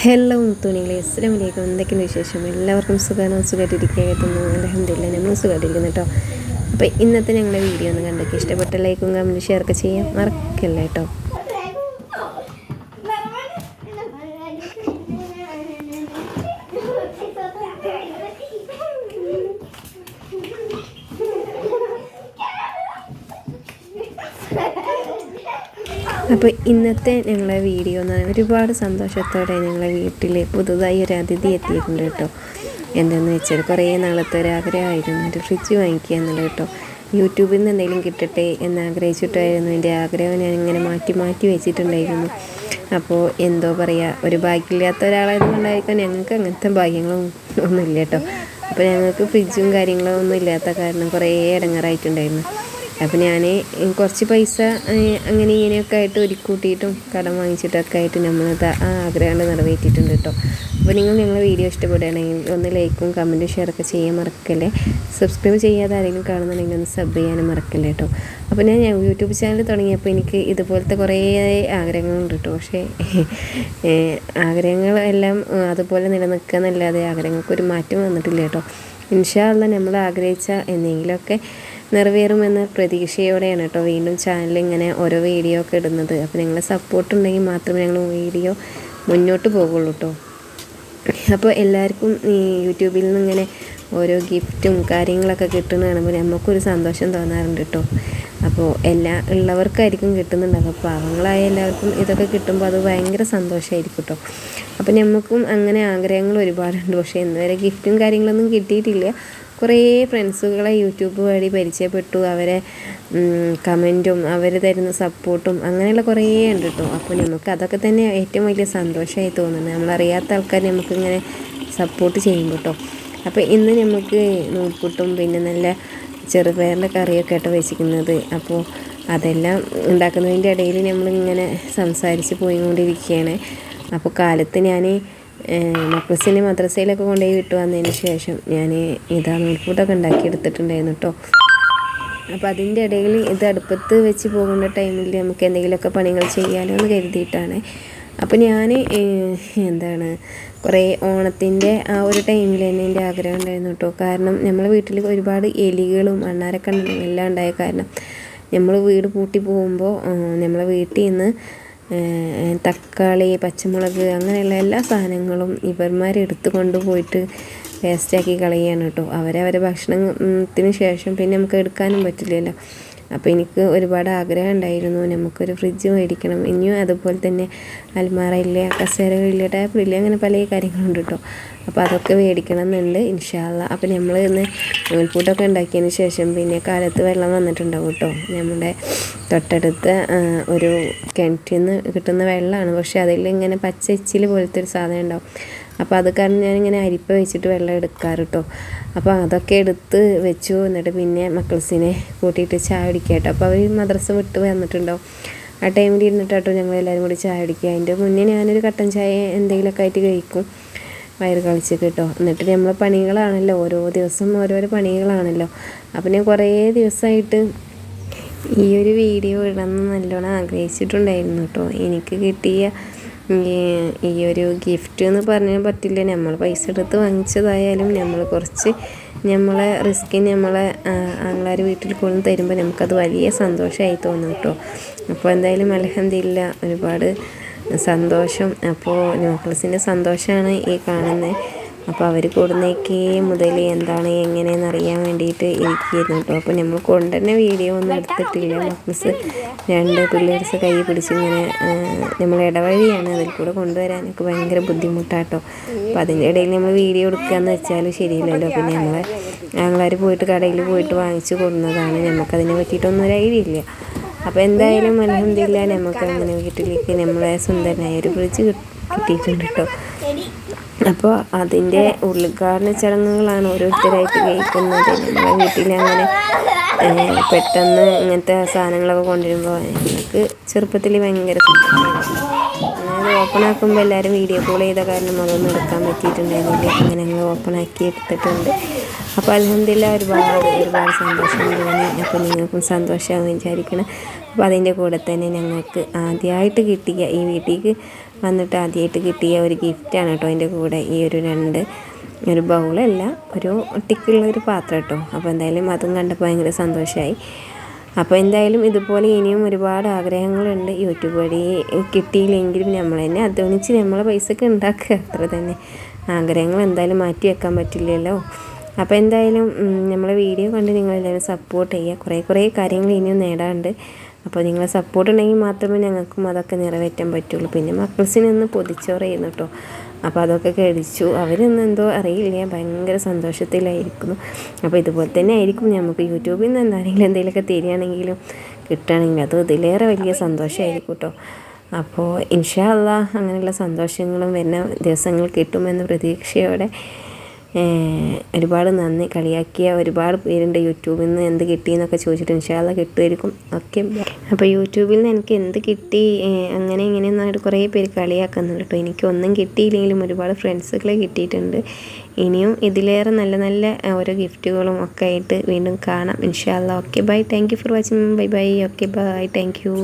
Hello തുണികളെ അസ്സലാം വലൈക്കും എന്തൊക്കെയാണ് വിശേഷം? എല്ലാവർക്കും സുഖമാണ് സുഖമായിട്ടിരിക്കുന്നു അലഹമില്ല നമ്മൾ സുഖമായിട്ടിരിക്കുന്നു കേട്ടോ. അപ്പോൾ ഇന്നത്തെ ഞങ്ങളുടെ വീഡിയോ ഒന്ന് കണ്ടൊക്കെ. ഇഷ്ടപ്പെട്ട ലൈക്കും കമന്റും ഷെയർ ഒക്കെ ചെയ്യാൻ മറക്കല്ല കേട്ടോ. അപ്പോൾ ഇന്നത്തെ ഞങ്ങളെ വീഡിയോ എന്ന് ഒരുപാട് സന്തോഷത്തോടെ ഞങ്ങളെ വീട്ടിൽ പുതുതായി ഒരു അതിഥി എത്തിയിട്ടുണ്ട് കേട്ടോ. എന്താണെന്ന് വെച്ചാൽ കുറേ നാളത്തെ ഒരു ആഗ്രഹമായിരുന്നു ഒരു ഫ്രിഡ്ജ് വാങ്ങിക്കുക എന്നുള്ളത് കേട്ടോ. യൂട്യൂബിൽ നിന്ന് എന്തെങ്കിലും കിട്ടട്ടെ എന്ന് ആഗ്രഹിച്ചിട്ടായിരുന്നു. എന്റെ ആഗ്രഹം ഞാൻ ഇങ്ങനെ മാറ്റി മാറ്റി വെച്ചിട്ടുണ്ടായിരുന്നു. അപ്പോൾ എന്തോ പറയുക ഒരു ഭാഗ്യമില്ലാത്ത ഒരാളായതുകൊണ്ടായിരിക്കും ഞങ്ങൾക്ക് അങ്ങനത്തെ ഭാഗ്യങ്ങളും ഒന്നുമില്ല കേട്ടോ. അപ്പോൾ ഞങ്ങൾക്ക് ഫ്രിഡ്ജും കാര്യങ്ങളും ഒന്നും ഇല്ലാത്ത കാരണം കുറേ ഇടങ്ങാറായിട്ടുണ്ടായിരുന്നു. അപ്പോൾ ഞാൻ കുറച്ച് പൈസ അങ്ങനെ ഇങ്ങനെയൊക്കെ ആയിട്ട് ഒരുക്കൂട്ടിയിട്ടും കടം വാങ്ങിച്ചിട്ടൊക്കെ ആയിട്ട് നമ്മൾ ആ ആഗ്രഹം നിറവേറ്റിയിട്ടുണ്ട് കേട്ടോ അപ്പോൾ നിങ്ങൾ ഞങ്ങളുടെ വീഡിയോ ഇഷ്ടപ്പെടുകയാണെങ്കിൽ ഒന്ന് ലൈക്കും കമന്റും ഷെയറൊക്കെ ചെയ്യാൻ മറക്കല്ലേ? സബ്സ്ക്രൈബ് ചെയ്യാതെ ആരെങ്കിലും കാണുന്നുണ്ടെങ്കിൽ ഒന്ന് സബ് ചെയ്യാനും മറക്കല്ലേ കേട്ടോ അപ്പോൾ ഞാൻ യൂട്യൂബ് ചാനൽ തുടങ്ങിയപ്പോൾ എനിക്ക് ഇതുപോലത്തെ കുറേ ആഗ്രഹങ്ങളുണ്ട് കേട്ടോ പക്ഷേ ആഗ്രഹങ്ങളെല്ലാം അതുപോലെ നിലനിൽക്കുക എന്നല്ലാതെ ആഗ്രഹങ്ങൾക്ക് ഒരു മാറ്റം വന്നിട്ടില്ല കേട്ടോ ഇൻഷാല്ല നമ്മൾ ആഗ്രഹിച്ച എന്തെങ്കിലുമൊക്കെ നിറവേറുമെന്ന പ്രതീക്ഷയോടെയാണ് കേട്ടോ വീണ്ടും ചാനൽ ഇങ്ങനെ ഓരോ വീഡിയോ ഒക്കെ ഇടുന്നത്. അപ്പോൾ നിങ്ങളെ സപ്പോർട്ട് ഉണ്ടെങ്കിൽ മാത്രമേ ഞങ്ങൾ വീഡിയോ മുന്നോട്ട് പോകുള്ളൂ കേട്ടോ. അപ്പോൾ എല്ലാവർക്കും ഈ യൂട്യൂബിൽ നിന്ന് ഇങ്ങനെ ഓരോ ഗിഫ്റ്റും കാര്യങ്ങളൊക്കെ കിട്ടുന്ന കാണുമ്പോൾ നമുക്കൊരു സന്തോഷം തോന്നാറുണ്ട് കേട്ടോ. അപ്പോൾ എല്ലാ ഉള്ളവർക്കായിരിക്കും അപ്പോൾ പാവങ്ങളായ എല്ലാവർക്കും ഇതൊക്കെ കിട്ടുമ്പോൾ അത് ഭയങ്കര സന്തോഷമായിരിക്കും കേട്ടോ. അപ്പോൾ നമുക്കും അങ്ങനെ ആഗ്രഹങ്ങൾ ഒരുപാടുണ്ട്. പക്ഷേ ഇന്നുവരെ ഗിഫ്റ്റും കാര്യങ്ങളൊന്നും കിട്ടിയിട്ടില്ല. കുറേ ഫ്രണ്ട്സുകളെ യൂട്യൂബ് വഴി പരിചയപ്പെട്ടു. അവരെ കമന്റും അവർ തരുന്ന സപ്പോർട്ടും അങ്ങനെയുള്ള കുറേ ഉണ്ട് കേട്ടോ അപ്പോൾ നമുക്ക് അതൊക്കെ തന്നെ ഏറ്റവും വലിയ സന്തോഷമായി തോന്നുന്നത് നമ്മളറിയാത്ത ആൾക്കാർ നമുക്കിങ്ങനെ സപ്പോർട്ട് ചെയ്യും കേട്ടോ അപ്പോൾ ഇന്ന് നമുക്ക് നൂൽപുട്ടും പിന്നെ നല്ല ചെറുപയറിന്റെ കറിയൊക്കെ ആയിട്ട് വെച്ചിരിക്കുന്നത്. അപ്പോൾ അതെല്ലാം ഉണ്ടാക്കുന്നതിന്റെ ഇടയിൽ നമ്മളിങ്ങനെ സംസാരിച്ച് പോയിക്കൊണ്ടിരിക്കുകയാണ്. അപ്പോൾ കാലത്ത് ഞാൻ മക്കളസിനെ മദ്രസയിലൊക്കെ കൊണ്ടുപോയി വിട്ടു വന്നതിന് ശേഷം ഞാൻ ഇതാ നൂൽപൂട്ടൊക്കെ ഉണ്ടാക്കി എടുത്തിട്ടുണ്ടായിരുന്നു കേട്ടോ. അപ്പോൾ അതിന്റെ ഇടയിൽ ഇത് അടുപ്പത്ത് വെച്ച് പോകുന്ന ടൈമിൽ നമുക്ക് എന്തെങ്കിലുമൊക്കെ പണികൾ ചെയ്യാനോ എന്ന് കരുതിയിട്ടാണ്. അപ്പോൾ ഞാൻ എന്താണ് കുറേ ഓണത്തിന്റെ ആ ഒരു ടൈമിൽ തന്നെ എന്റെ ആഗ്രഹം ഉണ്ടായിരുന്നു കേട്ടോ. കാരണം നമ്മളെ വീട്ടിൽ ഒരുപാട് എലികളും അണ്ണാരക്കണ്ണനും എല്ലാം ഉണ്ടായ കാരണം നമ്മൾ വീട് പൂട്ടി പോകുമ്പോൾ നമ്മളെ വീട്ടിൽ നിന്ന് തക്കാളി പച്ചമുളക് അങ്ങനെയുള്ള എല്ലാ സാധനങ്ങളും ഇവന്മാർ എടുത്തു കൊണ്ടുപോയിട്ട് വേസ്റ്റാക്കി കളയുകയാണ് കേട്ടോ. അവരവരെ ഭക്ഷണത്തിന് ശേഷം പിന്നെ നമുക്ക് എടുക്കാനും പറ്റില്ലല്ലോ. അപ്പോൾ എനിക്ക് ഒരുപാട് ആഗ്രഹം ഉണ്ടായിരുന്നു നമുക്കൊരു ഫ്രിഡ്ജ് മേടിക്കണം. ഇനിയും അതുപോലെ തന്നെ അൽമാറയില്ല കസേരകളില്ല ടേബിളില്ല അങ്ങനെ പല കാര്യങ്ങളുണ്ട് കേട്ടോ. അപ്പോൾ അതൊക്കെ മേടിക്കണം എന്നുണ്ട് ഇൻഷാല്ല അപ്പോൾ നമ്മൾ ഇന്ന് നൂൽപ്പൂട്ടൊക്കെ ഉണ്ടാക്കിയതിന് ശേഷം പിന്നെ കാലത്ത് വെള്ളം വന്നിട്ടുണ്ടാവും കേട്ടോ. നമ്മുടെ തൊട്ടടുത്ത് ഒരു കിണറ്റിൽ നിന്ന് കിട്ടുന്ന വെള്ളമാണ്. പക്ഷേ അതിൽ ഇങ്ങനെ പച്ച ഇച്ചിൽ പോലത്തെ ഒരു സാധനം ഉണ്ടാവും. അപ്പോൾ അത് കാരണം ഞാനിങ്ങനെ അരിപ്പ വെച്ചിട്ട് വെള്ളം എടുക്കാറ് കേട്ടോ അപ്പോൾ അതൊക്കെ എടുത്ത് വെച്ചു. എന്നിട്ട് പിന്നെ മക്കൾസിനെ കൂട്ടിയിട്ട് ചായ കുടിക്കുക കേട്ടോ. അപ്പോൾ അവർ മദ്രസ വിട്ട് വന്നിട്ടുണ്ടാവും. ആ ടൈമിൽ ഇരുന്നിട്ട് കേട്ടോ ഞങ്ങൾ എല്ലാവരും കൂടി ചായ കുടിക്കുക. അതിന്റെ മുന്നേ ഞാനൊരു കട്ടൻ ചായ എന്തെങ്കിലുമൊക്കെ ആയിട്ട് കഴിക്കും. വയറ് കളിച്ച് കേട്ടോ എന്നിട്ട് നമ്മൾ പണികളാണല്ലോ. ഓരോ ദിവസം ഓരോരോ പണികളാണല്ലോ. അപ്പം ഞാൻ കുറേ ദിവസമായിട്ട് ഈ ഒരു വീഡിയോ ഇടണം എന്ന് നല്ലോണം ആഗ്രഹിച്ചിട്ടുണ്ടായിരുന്നു കേട്ടോ എനിക്ക് കിട്ടിയ ഈ ഒരു ഗിഫ്റ്റ് എന്ന് പറഞ്ഞാൽ പറ്റില്ല. നമ്മൾ പൈസ എടുത്ത് വാങ്ങിച്ചതായാലും നമ്മൾ കുറച്ച് നമ്മളെ റിസ്കിന് നമ്മളെ ആങ്ങളാർ വീട്ടിൽ കൊണ്ടു തരുമ്പോൾ നമുക്കത് വലിയ സന്തോഷമായി തോന്നും കേട്ടോ അപ്പോൾ എന്തായാലും അലഹന്തില്ല ഒരുപാട് സന്തോഷം. അപ്പോൾ ന്യൂക്ലിയസിന്റെ സന്തോഷമാണ് ഈ കാണുന്നത് അപ്പോൾ അവർ കൊടുന്നേക്കേ മുതൽ എന്താണ് എങ്ങനെയെന്ന് അറിയാൻ വേണ്ടിയിട്ട് ഇരിക്കുകയായിരുന്നു കേട്ടോ. അപ്പോൾ നമ്മൾ കൊണ്ടുതന്നെ വീഡിയോ ഒന്നും എടുത്തിട്ടില്ല. മക്കളസ് രണ്ട് പിള്ളേർസ് കൈ പിടിച്ച് ഇങ്ങനെ നമ്മൾ ഇടവഴിയാണ് അതിൽ കൂടെ കൊണ്ടുവരാനൊക്കെ ഭയങ്കര ബുദ്ധിമുട്ടാട്ടോ. അപ്പോൾ അതിന്റെ ഇടയിൽ നമ്മൾ വീഡിയോ എടുക്കുകയെന്ന് വെച്ചാൽ ശരിയില്ലല്ലോ. പിന്നെ നമ്മളെ ഞങ്ങളാർ പോയിട്ട് കടയിൽ പോയിട്ട് വാങ്ങിച്ചു കൊടുക്കുന്നതാണ് നമുക്കതിനെ പറ്റിയിട്ടൊന്നും ഒരു ഐഡിയ ഇല്ല. അപ്പോൾ എന്തായാലും അലഹമില്ല നമുക്ക് അങ്ങനെ വീട്ടിലേക്ക് നമ്മളെ സുന്ദരനായ ഒരു ഫ്രിഡ്ജ് കിട്ടിയിട്ടുണ്ട് കേട്ടോ. അപ്പോൾ അതിന്റെ ഉദ്ഘാടന ചടങ്ങുകളാണ് ഓരോരുത്തരായിട്ട് കഴിക്കുന്നത് നമ്മുടെ വീട്ടിൽ അങ്ങനെ പെട്ടെന്ന് ഇങ്ങനത്തെ സാധനങ്ങളൊക്കെ കൊണ്ടുവരുമ്പോൾ ഞങ്ങൾക്ക് ചെറുപ്പത്തിൽ ഭയങ്കര അത് ഓപ്പൺ ആക്കുമ്പോൾ എല്ലാവരും വീഡിയോ കോൾ ചെയ്ത കാരണം അതൊന്നും എടുക്കാൻ പറ്റിയിട്ടുണ്ടായിരുന്നില്ല. അങ്ങനെ ഞങ്ങൾ ഓപ്പൺ ആക്കി എടുത്തിട്ടുണ്ട്. അപ്പോൾ അലഹമില്ല ഒരുപാട് ഒരുപാട് സന്തോഷം തോന്നി. അപ്പോൾ നിങ്ങൾക്കും സന്തോഷമാകും വിചാരിക്കണം. അപ്പോൾ അതിന്റെ കൂടെ തന്നെ ഞങ്ങൾക്ക് ആദ്യമായിട്ട് കിട്ടിയ ഈ വീട്ടിലേക്ക് വന്നിട്ട് ആദ്യമായിട്ട് കിട്ടിയ ഒരു ഗിഫ്റ്റാണ് കേട്ടോ അതിന്റെ കൂടെ ഈ ഒരു രണ്ട് ഒരു ബൗളല്ല ഒരു ടിക്കുള്ള ഒരു പാത്രം കേട്ടോ. അപ്പോൾ എന്തായാലും അതും കണ്ടപ്പോൾ ഭയങ്കര സന്തോഷമായി അപ്പോൾ എന്തായാലും ഇതുപോലെ ഇനിയും ഒരുപാട് ആഗ്രഹങ്ങളുണ്ട്. യൂട്യൂബ് വഴി കിട്ടിയില്ലെങ്കിലും നമ്മൾ തന്നെ അധ്വാനിച്ച് നമ്മളെ പൈസക്ക് ഉണ്ടാക്കുക. അത്ര തന്നെ. ആഗ്രഹങ്ങൾ എന്തായാലും മാറ്റി വെക്കാൻ പറ്റില്ലല്ലോ. അപ്പോൾ എന്തായാലും നമ്മളെ വീഡിയോ കണ്ട് നിങ്ങളെല്ലാവരും സപ്പോർട്ട് ചെയ്യുക. കുറേ കുറേ കാര്യങ്ങൾ ഇനിയും നേടാണ്ട് അപ്പോൾ നിങ്ങളെ സപ്പോർട്ട് ഉണ്ടെങ്കിൽ മാത്രമേ ഞങ്ങൾക്കും അതൊക്കെ നിറവേറ്റാൻ പറ്റുള്ളൂ. പിന്നെ മക്കൾസിനൊന്ന് പൊതിച്ചോറ് ചെയ്യുന്നു കേട്ടോ അപ്പോൾ അതൊക്കെ കഴിച്ചു. അവരൊന്നും എന്തോ അറിയില്ല. ഭയങ്കര സന്തോഷത്തിലായിരിക്കുന്നു. അപ്പോൾ ഇതുപോലെ തന്നെ ആയിരിക്കും. നമുക്ക് യൂട്യൂബിൽ നിന്ന് എന്താണെങ്കിലും എന്തെങ്കിലുമൊക്കെ തരികയാണെങ്കിലും കിട്ടുകയാണെങ്കിൽ അത് ഇതിലേറെ വലിയ സന്തോഷമായിരിക്കും കേട്ടോ അപ്പോൾ ഇൻഷാ അള്ളാ അങ്ങനെയുള്ള സന്തോഷങ്ങളും വരുന്ന ദിവസങ്ങൾ കിട്ടുമെന്ന പ്രതീക്ഷയോടെ ഒരുപാട് നന്ദി. കളിയാക്കിയ ഒരുപാട് പേരുണ്ട് യൂട്യൂബിൽ നിന്ന് എന്ത് കിട്ടി എന്നൊക്കെ ചോദിച്ചിട്ട് ഇൻഷാല്ല കിട്ടുമായിരിക്കും. ഒക്കെ അപ്പോൾ യൂട്യൂബിൽ നിന്ന് എനിക്ക് എന്ത് കിട്ടി അങ്ങനെ ഇങ്ങനെയെന്നായിട്ട് കുറേ പേര് കളിയാക്കുന്നുണ്ട്. എനിക്ക് ഒന്നും കിട്ടിയില്ലെങ്കിലും ഒരുപാട് ഫ്രണ്ട്സുകളെ കിട്ടിയിട്ടുണ്ട്. ഇനിയും ഇതിലേറെ നല്ല നല്ല ഓരോ ഗിഫ്റ്റുകളും ഒക്കെ ആയിട്ട് വീണ്ടും കാണാം. ഇൻഷാല്ല okay. Bye. Thank you for watching. Bye bye. Okay. Bye. Thank you.